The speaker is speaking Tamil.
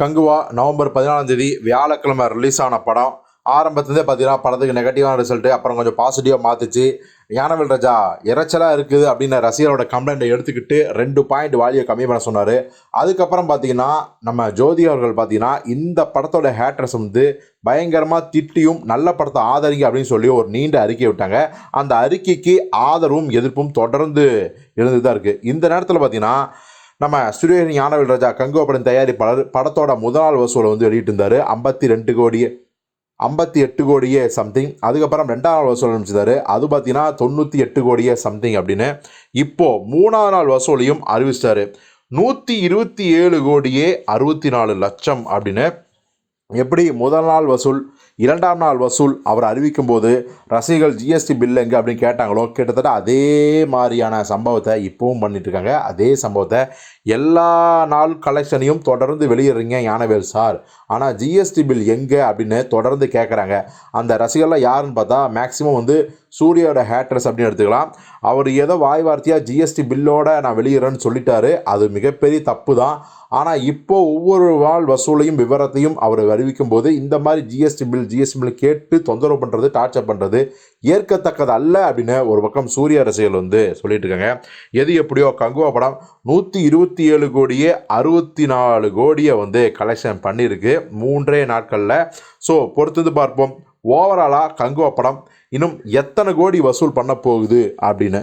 கங்குவா நவம்பர் பதினாலாம் தேதி வியாழக்கிழமை ரிலீஸ் ஆன படம். ஆரம்பத்துலேருந்தே பார்த்தீங்கன்னா படத்துக்கு நெகட்டிவான ரிசல்ட்டு அப்புறம் கொஞ்சம் பாசிட்டிவாக மாற்றிச்சு ஞானவேல் ராஜா இறைச்சலாக இருக்குது அப்படின்னு ரசிகரோட கம்ப்ளைண்ட்டை எடுத்துக்கிட்டு ரெண்டு பாயிண்ட் வாலியை கம்மி பண்ண சொன்னார். அதுக்கப்புறம் பார்த்தீங்கன்னா நம்ம ஜோதி அவர்கள் பார்த்தீங்கன்னா இந்த படத்தோட ஹேட்ரஸ் வந்து பயங்கரமாக திட்டியும் நல்ல படத்தை ஆதரிங்க அப்படின்னு சொல்லி ஒரு நீண்ட அறிக்கை விட்டாங்க. அந்த அறிக்கைக்கு ஆதரவும் எதிர்ப்பும் தொடர்ந்து இருந்து தான் இருக்குது இந்த நேரத்தில் பார்த்தீங்கன்னா நம்ம சுரேஷ் ஞானவேல் ராஜா கங்குவா படம் தயாரிப்பாளர் படத்தோட முதல் நாள் வசூலை வந்து வெளியிட்டிருந்தார். ஐம்பத்தி ரெண்டு கோடியே ஐம்பத்தி எட்டு கோடியே சம்திங் அதுக்கப்புறம் ரெண்டாம் நாள் வசூல் ஆரம்பிச்சிருந்தாரு. அது பார்த்தீங்கன்னா தொண்ணூற்றி எட்டு கோடியே சம்திங் அப்படின்னு. இப்போது மூணாவது நாள் வசூலையும் அறிவிச்சிட்டாரு. நூற்றி இருபத்தி ஏழு கோடியே அறுபத்தி நாலு லட்சம் அப்படின்னு. எப்படி முதல் நாள் வசூல் இரண்டாம் நாள் வசூல் அவர் அறிவிக்கும் போது ரசிகர்கள் ஜிஎஸ்டி பில் எங்கே அப்படின்னு கேட்டாங்களோ கிட்டத்தட்ட அதே மாதிரியான சம்பவத்தை இப்போவும் பண்ணிட்டு இருக்காங்க அதே சம்பவத்தை எல்லா நாள் கலெக்ஷனையும் தொடர்ந்து வெளியிடுறீங்க ஞானவேல் சார். ஆனால் ஜிஎஸ்டி பில் எங்கே அப்படின்னு தொடர்ந்து கேட்குறாங்க அந்த ரசிகர்லாம் யாருன்னு பார்த்தா மேக்ஸிமம் வந்து சூர்யாவோட ஹேட்ரஸ் அப்படின்னு எடுத்துக்கலாம். அவர் ஏதோ வாய் வார்த்தையாக ஜிஎஸ்டி பில்லோட நான் வெளியிடுறேன்னு சொல்லிட்டாரு. அது மிகப்பெரிய தப்பு தான் ஆனால் இப்போ ஒவ்வொரு வாழ் வசூலையும் விவரத்தையும் அவர் அறிவிக்கும் போது இந்த மாதிரி ஜிஎஸ்டி பில் ஜிஎஸ்டி பில் கேட்டு தொந்தரவு பண்ணுறது டார்ச்சர் பண்ணுறது ஏற்கத்தக்கது அல்ல அப்படின்னு ஒரு பக்கம் சூரிய அரசியல் வந்து சொல்லிட்டு இருக்காங்க எது எப்படியோ கங்குவா படம் நூற்றி இருபத்தி ஏழு கோடியே அறுபத்தி நாலு கோடியை வந்து கலெக்ஷன் பண்ணியிருக்கு. மூன்றே நாட்களில். ஸோ பொறுத்து பார்ப்போம். ஓவராலாக கங்குவா படம் இன்னும் எத்தனை கோடி வசூல் பண்ண போகுது அப்படின்னு